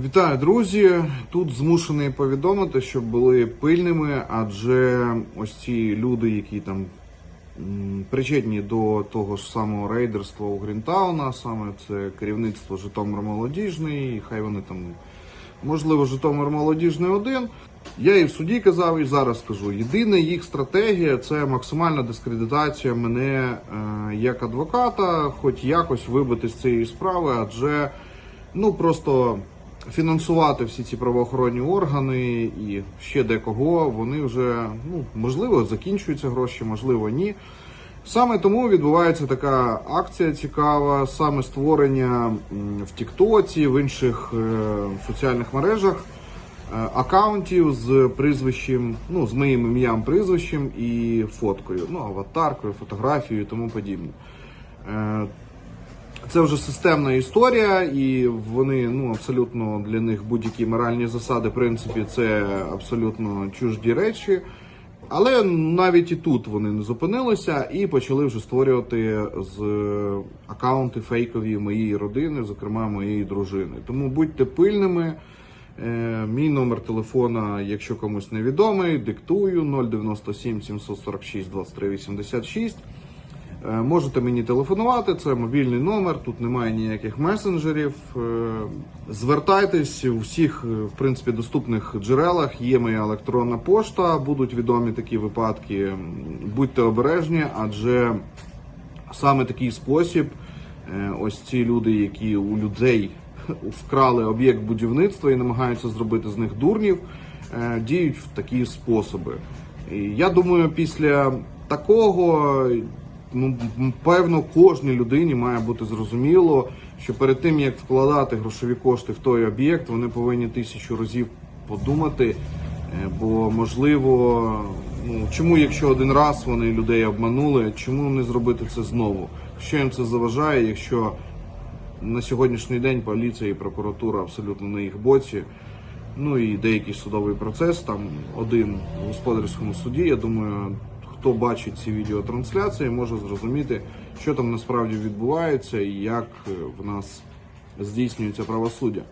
Вітаю, друзі! Тут змушений повідомити, щоб були пильними, адже ось ці люди, які там причетні до того ж самого рейдерства у Грінтауна, саме це керівництво Житомир Молодіжний, хай вони там, можливо, Житомир Молодіжний один. Я і в суді казав, і зараз скажу. Єдина їх стратегія це максимальна дискредитація мене е, як адвоката, хоч якось вибити з цієї справи, адже ну просто фінансувати всі ці правоохоронні органи і ще декого, вони вже ну можливо закінчуються гроші, можливо, ні. Саме тому відбувається така акція цікава, саме створення в Тіктоці, в інших е, соціальних мережах е, акаунтів з прізвищем, ну з моїм ім'ям, прізвищем і фоткою, ну аватаркою, фотографією і тому подібне. Е, це вже системна історія, і вони ну абсолютно для них будь-які моральні засади, в принципі, це абсолютно чужді речі. Але навіть і тут вони не зупинилися і почали вже створювати з акаунти фейкові моєї родини, зокрема моєї дружини. Тому будьте пильними. Е, Мій номер телефона, якщо комусь невідомий, диктую 097 746 23 86. Е, Можете мені телефонувати, це мобільний номер, тут немає ніяких месенджерів. Е, Звертайтесь у всіх, е, в принципі, доступних джерелах. Є моя електронна пошта, будуть відомі такі випадки. Будьте обережні, адже саме такий спосіб, е, ось ці люди, які у людей вкрали об'єкт будівництва і намагаються зробити з них дурнів, е, діють в такі способи. І я думаю, після такого, ну певно, кожній людині має бути зрозуміло, що перед тим як вкладати грошові кошти в той об'єкт, вони повинні тисячу разів подумати. Е, Бо можливо, ну чому, якщо один раз вони людей обманули, чому не зробити це знову? Що їм це заважає, якщо на сьогоднішній день поліція і прокуратура абсолютно на їх боці. Ну і деякий судовий процес, там один в господарському суді. Я думаю, хто бачить ці відеотрансляції, може зрозуміти, що там насправді відбувається і як е, в нас здійснюється правосуддя.